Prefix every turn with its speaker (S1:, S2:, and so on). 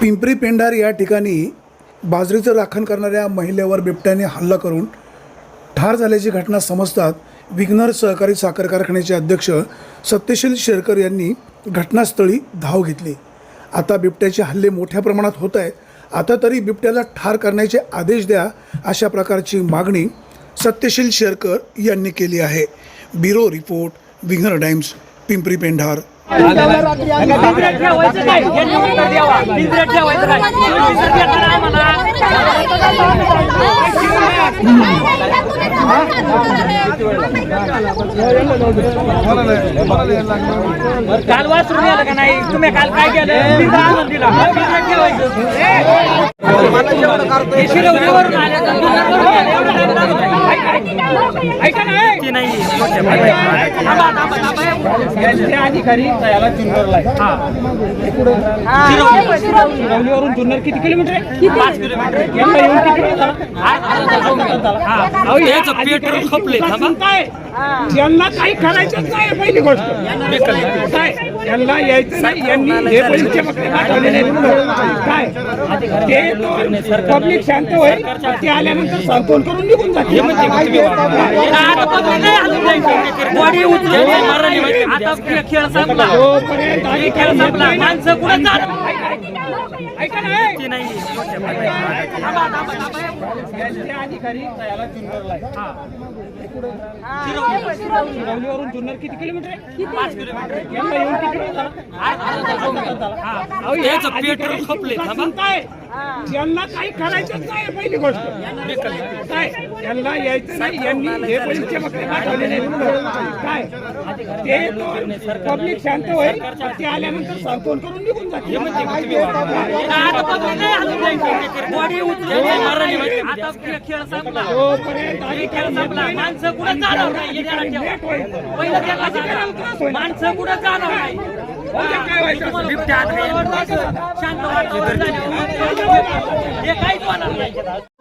S1: पिंपरी पेंढार या ठिकाणी बाजरीचं राखण करणाऱ्या महिलेवर बिबट्याने हल्ला करून ठार झाल्याची घटना समजतात. विघ्नर सहकारी साखर कारखान्याचे अध्यक्ष सत्यशील शेरकर यांनी घटनास्थळी धाव घेतली. आता बिबट्याचे हल्ले मोठ्या प्रमाणात होत आहेत. आता तरी बिबट्याला ठार करण्याचे आदेश द्या अशा प्रकारची मागणी सत्यशील शेरकर यांनी केली आहे. ब्युरो रिपोर्ट विघ्नर टाइम्स पिंपरी पेंढार.
S2: काल वासरून आलं का नाही? तुम्ही काल काय केलं? हे शिरवलीवरून आले तर जुन्नरवरून आले. एवढं नाही लागत आहे. ऐका ना ऐक. ती नाही
S3: अधिकारी जुन्नर किती किलोमीटर आहे
S2: पाच किलोमीटर
S3: यांना येऊन किती वेळ झाला? अहो,
S2: याचं पेट्रोल खपले, थांबा.
S3: काय यांना काही करायचंच नाही पहिली गोष्ट काय यांना यायचं नाही यांनी हे परीक्षा पाठवलेले आहेत. काय ते पब्लिक शांत होईल ते आल्यानंतर सांत्वन करून निघून जाते
S2: बॉडी उचलून मारली माहिती. आता खेळ संपला. खेळ संपला. माणसं कुठे जाणार?
S3: शिरवलीवरून जुन्नर किती किलोमीटर आहे?
S2: पाच खपले.
S3: काय यांना काही करायचंच नाही पहिली गोष्ट. काय? यांना यायचं नाही. यांनी हे परीक्षा. काय? ते पब्लिक शांत होईल. ते आल्यानंतर सांत्वन करून निघून जाते
S2: बॉडी आता खेळ संपला खेळ संपला माणसं कुठे जाणार नाही पहिलं त्याला माणसं कुठे जाणार नाही शांत हे काहीच होणार नाही